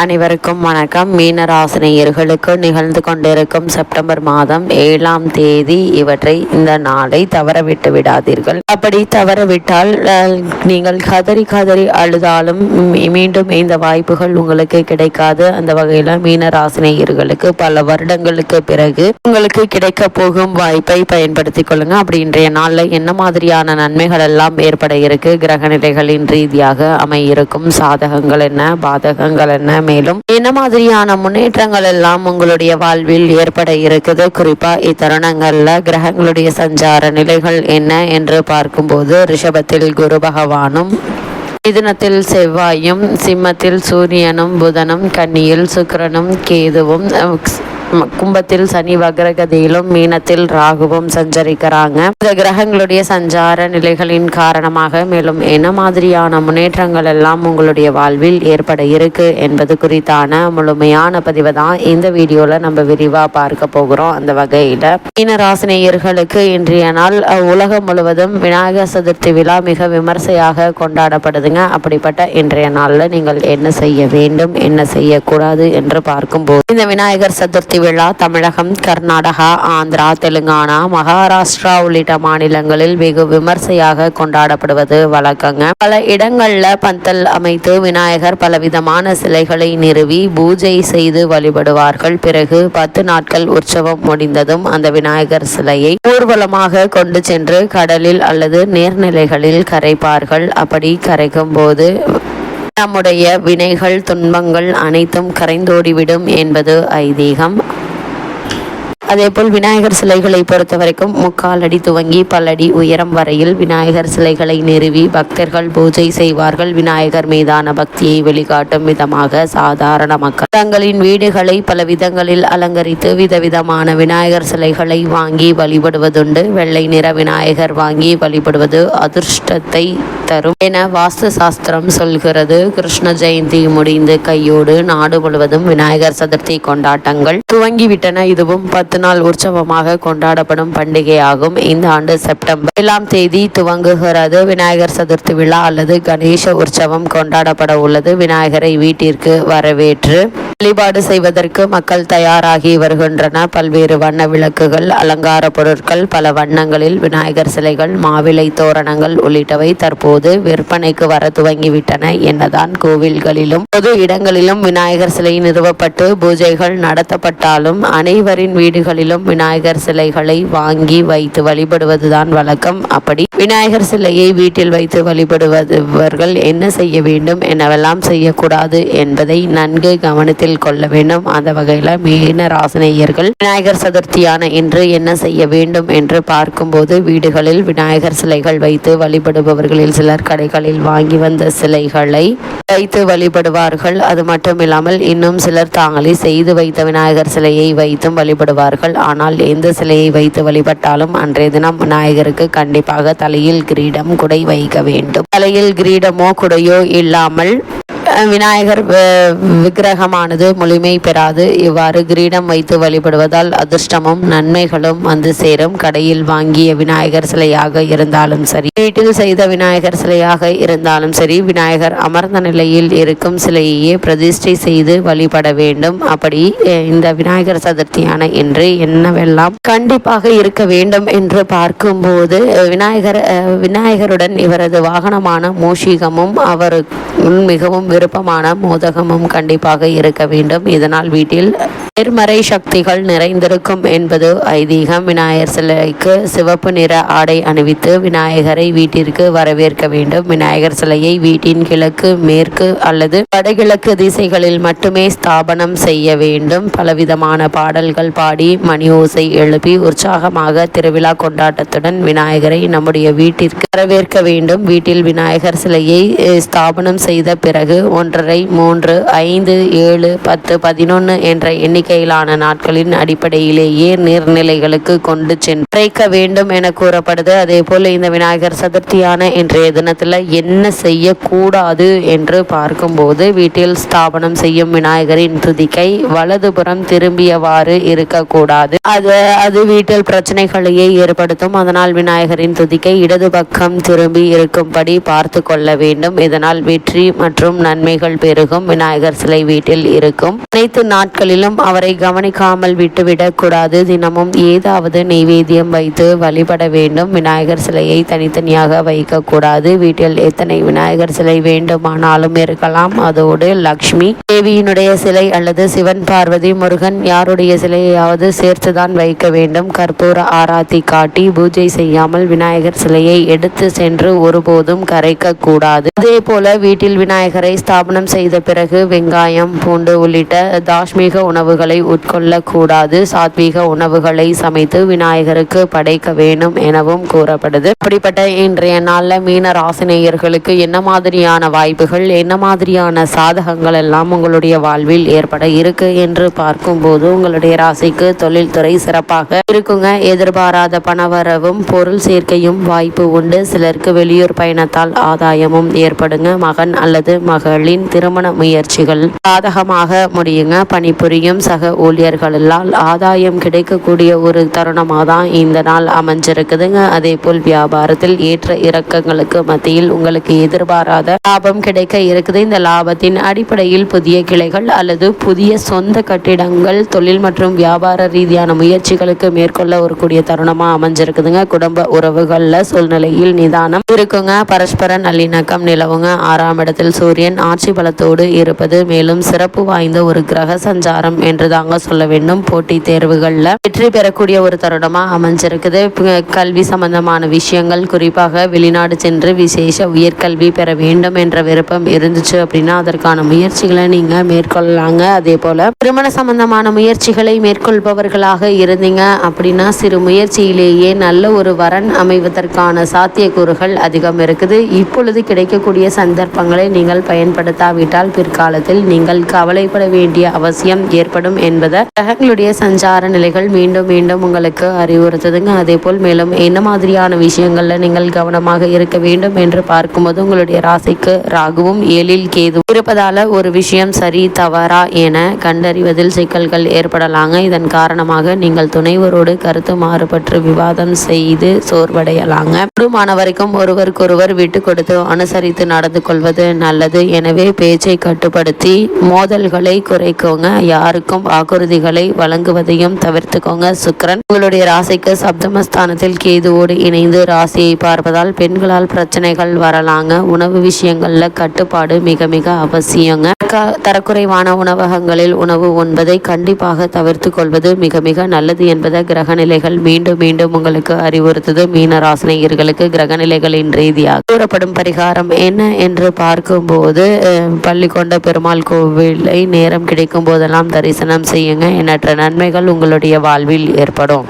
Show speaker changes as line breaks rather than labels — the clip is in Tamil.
அனைவருக்கும் வணக்கம். மீனராசினியர்களுக்கு நிகழ்ந்து கொண்டிருக்கும் செப்டம்பர் மாதம் ஏழாம் தேதி. இவற்றை இந்த நாளை தவறவிட்டு விடாதீர்கள். அப்படி தவறவிட்டால் நீங்கள் கதறி கதறி அழுதாலும் மீண்டும் இந்த வாய்ப்புகள் உங்களுக்கு கிடைக்காது. அந்த வகையில் மீனராசினியர்களுக்கு பல வருடங்களுக்கு பிறகு உங்களுக்கு கிடைக்க போகும் வாய்ப்பை பயன்படுத்திக் கொள்ளுங்க. அப்படி இன்றைய நாளில் என்ன மாதிரியான நன்மைகள் எல்லாம் ஏற்பட இருக்கு? கிரக நிலைகளின் ரீதியாக அமையிருக்கும் சாதகங்கள் என்ன? பாதகங்கள் என்ன? மேலும் என்ன மாதிரியான முன்னேற்றங்கள் எல்லாம் உங்களுடைய வாழ்வில் ஏற்பட இருக்குது? குறிப்பா இத்தருணங்கள்ல கிரகங்களுடைய சஞ்சார நிலைகள் என்ன என்று பார்க்கும்போது ரிஷபத்தில் குரு பகவானும் மிதுனத்தில் செவ்வாயும் சிம்மத்தில் சூரியனும் புதனும் கன்னியில் சுக்கிரனும் கேதுவும் கும்பத்தில் சனி வக்ரகதியிலும் மீனத்தில் ராகுவும் சஞ்சரிக்கிறாங்க. இந்த கிரகங்களுடைய சஞ்சார நிலைகளின் காரணமாக மேலும் என்ன மாதிரியான முன்னேற்றங்கள் எல்லாம் உங்களுடைய வாழ்வில் ஏற்பட இருக்கு என்பது குறித்தான முழுமையான பதிவை தான் இந்த வீடியோல நம்ம விரிவா பார்க்க போகிறோம். அந்த வகையில மீனராசினியர்களுக்கு இன்றைய நாள் உலகம் முழுவதும் விநாயகர் சதுர்த்தி விழா மிக விமர்சையாக கொண்டாடப்படுதுங்க. அப்படிப்பட்ட இன்றைய நாள்ல நீங்கள் என்ன செய்ய வேண்டும் என்ன செய்யக்கூடாது என்று பார்க்கும்போது இந்த விநாயகர் சதுர்த்தி விழா தமிழகம் கர்நாடகா ஆந்திரா தெலுங்கானா மகாராஷ்டிரா உள்ளிட்ட மாநிலங்களில் வெகு விமர்சையாக கொண்டாடப்படுவது வழக்கங்க. பல இடங்கள்ல பந்தல் அமைத்து விநாயகர் பலவிதமான சிலைகளை நிறுவி பூஜை செய்து வழிபடுவார்கள். பிறகு பத்து நாட்கள் உற்சவம் முடிந்ததும் அந்த விநாயகர் சிலையை ஊர்வலமாக கொண்டு சென்று கடலில் அல்லது நீர்நிலைகளில் கரைப்பார்கள். அப்படி கரைக்கும் போது நம்முடைய வினைகள் துன்பங்கள் அனைத்தும் கரைந்தோடிவிடும் என்பது ஐதீகம். அதேபோல் விநாயகர் சிலைகளை பொறுத்த வரைக்கும் முக்கால் அடி துவங்கி பல்லடி உயரம் வரையில் விநாயகர் சிலைகளை நிறுவி பக்தர்கள் பூஜை செய்வார்கள். விநாயகர் மீதான பக்தியை வெளிக்காட்டும் விதமாக சாதாரண மக்கள் தங்களின் வீடுகளை பல விதங்களில் அலங்கரித்து விதவிதமான விநாயகர் சிலைகளை வாங்கி வழிபடுவதுண்டு. வெள்ளை நிற விநாயகர் வாங்கி வழிபடுவது அதிர்ஷ்டத்தை தரும் என வாஸ்து சாஸ்திரம் சொல்கிறது. கிருஷ்ண ஜெயந்தி முடிந்து கையோடு நாடு முழுவதும் விநாயகர் சதுர்த்தி கொண்டாட்டங்கள் துவங்கிவிட்டன. இதுவும் பத்து நாள் உற்சவமாக கொண்டாடப்படும் பண்டிகையாகும். இந்த ஆண்டு செப்டம்பர் ஏழாம் தேதி துவங்குகிறது. விநாயகர் சதுர்த்தி விழா அல்லது கணேச உற்சவம் கொண்டாடப்பட உள்ளது. விநாயகரை வீட்டிற்கு வரவேற்று வழிபாடு செய்வதற்கு மக்கள் தயாராகி வருகின்றன. பல்வேறு வண்ண விளக்குகள் அலங்கார பொருட்கள் பல வண்ணங்களில் விநாயகர் சிலைகள் மாவிலை தோரணங்கள் உள்ளிட்டவை தற்போது விற்பனைக்கு வர துவங்கிவிட்டன என்னதான் கோவில்களிலும். பொது இடங்களிலும் விநாயகர் சிலை நிறுவப்பட்டு பூஜைகள் நடத்தப்பட்டாலும் அனைவரின் வீடுகளிலும் விநாயகர் சிலைகளை வாங்கி வைத்து வழிபடுவதுதான் வழக்கம். அப்படி விநாயகர் சிலையை வீட்டில் வைத்து வழிபடுவதவர்கள் என்ன செய்ய வேண்டும் என்னவெல்லாம் செய்யக்கூடாது என்பதை நன்கு கவனத்தில் கொள்ள வேண்டும். அந்த வகையில் மீன ராசினியர்கள் விநாயகர் சதுர்த்தியான இன்று என்ன செய்ய வேண்டும் என்று பார்க்கும்போது வீடுகளில் விநாயகர் சிலைகள் வைத்து வழிபடுபவர்களில் சிலர் கடைகளில் வாங்கி வந்த சிலைகளை வைத்து வழிபடுவார்கள். அது மட்டும் இல்லாமல் இன்னும் சிலர் தாங்களே செய்து வைத்த விநாயகர் சிலையை வைத்தும் வழிபடுவார்கள். ஆனால் எந்த சிலையை வைத்து வழிபட்டாலும் அன்றைய தினம் விநாயகருக்கு கண்டிப்பாக தலையில் கிரீடம் குடை வைக்க வேண்டும். தலையில் கிரீடமோ குடையோ இல்லாமல் விநாயகர் விக்கிரகமானது முழுமை பெறாது. இவ்வாறு கிரீடம் வைத்து வழிபடுவதால் அதிர்ஷ்டமும் நன்மைகளும் வந்து சேரும். கடையில் வாங்கிய விநாயகர் சிலையாக இருந்தாலும் சரி வீட்டில் செய்த விநாயகர் சிலையாக இருந்தாலும் சரி விநாயகர் அமர்ந்த நிலையில் இருக்கும் சிலையையே பிரதிஷ்டை செய்து வழிபட வேண்டும். அப்படி இந்த விநாயகர் சதுர்த்தியான என்று என்னவெல்லாம் கண்டிப்பாக இருக்க வேண்டும் என்று பார்க்கும்போது விநாயகர் விநாயகருடன் இவரது வாகனமான மூஷிகமும் அவருக்கு மிகவும் விருப்பமான மோதகமும் கண்டிப்பாக இருக்க வேண்டும். இதனால் வீட்டில் நேர்மறை சக்திகள் நிறைந்திருக்கும் என்பது ஐதீகம். விநாயகர் சிலைக்கு சிவப்பு நிற ஆடை அணிவித்து விநாயகரை வீட்டிற்கு வரவேற்க வேண்டும். விநாயகர் சிலையை வீட்டின் கிழக்கு மேற்கு அல்லது வடகிழக்கு திசைகளில் மட்டுமே ஸ்தாபனம் செய்ய வேண்டும். பலவிதமான பாடல்கள் பாடி மணி ஓசை எழுப்பி உற்சாகமாக திருவிழா கொண்டாட்டத்துடன் விநாயகரை நம்முடைய வீட்டிற்கு வரவேற்க வேண்டும். வீட்டில் விநாயகர் சிலையை ஸ்தாபனம் செய்த பிறகு ஒன்றரை மூன்று ஐந்து ஏழு பத்து பதினொன்று என்ற எண்ணிக்கை எண்ணிக்கையிலான நாட்களின் அடிப்படையிலேயே நீர்நிலைகளுக்கு கொண்டு சென்றைக்க வேண்டும் என கூறப்படுது. அதே போல இந்த விநாயகர் சதுர்த்தியான இன்றைய தினத்தில் என்ன செய்யக்கூடாது என்று பார்க்கும்போது வீட்டில் ஸ்தாபனம் செய்யும் விநாயகரின் துதிக்கை வலதுபுறம் திரும்பியவாறு இருக்கக்கூடாது. அது அது வீட்டில் பிரச்சனைகளையே ஏற்படுத்தும். அதனால் விநாயகரின் துதிக்கை இடது பக்கம் திரும்பி இருக்கும்படி பார்த்து கொள்ள வேண்டும். இதனால் வெற்றி மற்றும் நன்மைகள் பெருகும். விநாயகர் சிலை வீட்டில் இருக்கும். அனைத்து நாட்களிலும் அவர் கவனிக்காமல் விட்டுவிடக் கூடாது தினமும் ஏதாவது நெய்வேத்தியம் வைத்து வழிபட வேண்டும். விநாயகர் சிலையை தனித்தனியாக வைக்கக்கூடாது. வீட்டில் எத்தனை விநாயகர் சிலை வேண்டுமானாலும் இருக்கலாம். அதோடு லக்ஷ்மி தேவியினுடைய சிலை அல்லது சிவன் பார்வதி முருகன் யாருடைய சிலையாவது சேர்த்துதான் வைக்க வேண்டும். கற்பூர ஆராத்தி காட்டி பூஜை செய்யாமல் விநாயகர் சிலையை எடுத்து சென்று ஒருபோதும் கரைக்க கூடாது அதே போல வீட்டில் விநாயகரை ஸ்தாபனம் செய்த பிறகு வெங்காயம் பூண்டு உள்ளிட்ட தாஷ்மீக உணவுகள் உட்கொள்ள கூடாது சாத்வீக உணவுகளை சமைத்து விநாயகருக்கு படைக்க வேண்டும் எனவும் கூறப்படுது. அப்படிப்பட்ட இன்றைய நாளில் மீன ராசினேயர்களுக்கு என்ன மாதிரியான வாய்ப்புகள் என்ன மாதிரியான சாதகங்கள் எல்லாம் உங்களுடைய வாழ்வில் ஏற்பட இருக்கு என்று பார்க்கும்போது உங்களுடைய ராசிக்கு தொழில்துறை சிறப்பாக இருக்குங்க. எதிர்பாராத பணவரவும் பொருள் சேர்க்கையும் வாய்ப்பு உண்டு. சிலருக்கு வெளியூர் பயணத்தால் ஆதாயமும் ஏற்படுங்க. மகன் அல்லது மகளின் திருமண முயற்சிகள் சாதகமாக முடியுங்க. பணிபுரியும் சக ஊழியர்களால் ஆதாயம் கிடைக்கக்கூடிய ஒரு தருணமாக தான் இந்த நாள் அமைஞ்சிருக்குதுங்க. அதே போல் வியாபாரத்தில் ஏற்ற இறக்கங்களுக்கு மத்தியில் உங்களுக்கு எதிர்பாராத லாபம் கிடைக்க இருக்குது. இந்த லாபத்தின் அடிப்படையில் புதிய கிளைகள் அல்லது புதிய சொந்த கட்டிடங்கள் தொழில் மற்றும் வியாபார ரீதியான முயற்சிகளுக்கு மேற்கொள்ள வரக்கூடிய தருணமாக அமைஞ்சிருக்குதுங்க. குடும்ப உறவுகளில் சூழ்நிலையில் நிதானம் இருக்குங்க. பரஸ்பர நல்லிணக்கம் நிலவுங்க. ஆறாம் இடத்தில் சூரியன் ஆட்சி பலத்தோடு இருப்பது மேலும் சிறப்பு வாய்ந்த ஒரு கிரக சஞ்சாரம் என்ற தாங்க சொல்ல வேண்டும். போட்டித் தேர்வுகளில் வெற்றி பெறக்கூடிய ஒரு தருணமாக அமைஞ்சிருக்குது. கல்வி சம்பந்தமான விஷயங்கள் குறிப்பாக வெளிநாடு சென்று விசேஷ உயர்கல்வி பெற வேண்டும் என்ற விருப்பம் இருந்துச்சு அப்படின்னா அதற்கான முயற்சிகளை நீங்கள் மேற்கொள்ளலாங்க. அதே போல் திருமண சம்பந்தமான முயற்சிகளை மேற்கொள்பவர்களாக இருந்தீங்க அப்படின்னா சிறு முயற்சியிலேயே நல்ல ஒரு வரன் அமைவதற்கான சாத்தியக்கூறுகள் அதிகம் இருக்குது. இப்பொழுது கிடைக்கக்கூடிய சந்தர்ப்பங்களை நீங்கள் பயன்படுத்தாவிட்டால் பிற்காலத்தில் நீங்கள் கவலைப்பட வேண்டிய அவசியம் ஏற்படும். என்பதை கிரகங்களுடைய சஞ்சார நிலைகள் மீண்டும் மீண்டும் உங்களுக்கு அறிவுறுத்துதுங்க. அதே போல் மேலும் என்ன மாதிரியான விஷயங்கள்ல நீங்கள் கவனமாக இருக்க வேண்டும் என்று பார்க்கும்போது உங்களுடைய ராசிக்கு ராகுவும் ஏழில் கேது இருப்பதால ஒரு விஷயம் சரி தவறா என கண்டறிவதில் சிக்கல்கள் ஏற்படலாங்க. இதன் காரணமாக நீங்கள் துணைவரோடு கருத்து மாறுபட்டு விவாதம் செய்து சோர்வடையலாங்க. கூடுமான வரைக்கும் ஒருவருக்கொருவர் விட்டு கொடுத்து அனுசரித்து நடந்து கொள்வது நல்லது. எனவே பேச்சை கட்டுப்படுத்தி மோதல்களை குறைக்கோங்க. யாருக்கும் வாக்குறுதிகளை வழங்குவதையும் தவிர்த்துக்கோங்க. சுக்கிரன் உங்களுடைய ராசிக்கு சப்தமஸ்தானத்தில் கேதுவோடு இணைந்து ராசியை பார்ப்பதால் பெண்களால் பிரச்சனைகள் வரலாங்க. உணவு விஷயங்கள்ல கட்டுப்பாடு மிக மிக அவசியங்க. தரக்குறைவான உணவகங்களில் உணவு உண்பதை கண்டிப்பாக தவிர்த்து கொள்வது மிக மிக நல்லது என்பதை கிரகநிலைகள் மீண்டும் மீண்டும் உங்களுக்கு அறிவுறுத்தது. மீன ராசினியர்களுக்கு கிரகநிலைகளின் ரீதியாக கூறப்படும் பரிகாரம் என்ன என்று பார்க்கும்போது பள்ளி பள்ளிக்கொண்ட பெருமாள் கோவிலை நேரம் கிடைக்கும் போதெல்லாம் தரிசனம் தரிசனம் செய்யுங்க. எண்ணற்ற நன்மைகள் உங்களுடைய வாழ்வில் ஏற்படும்.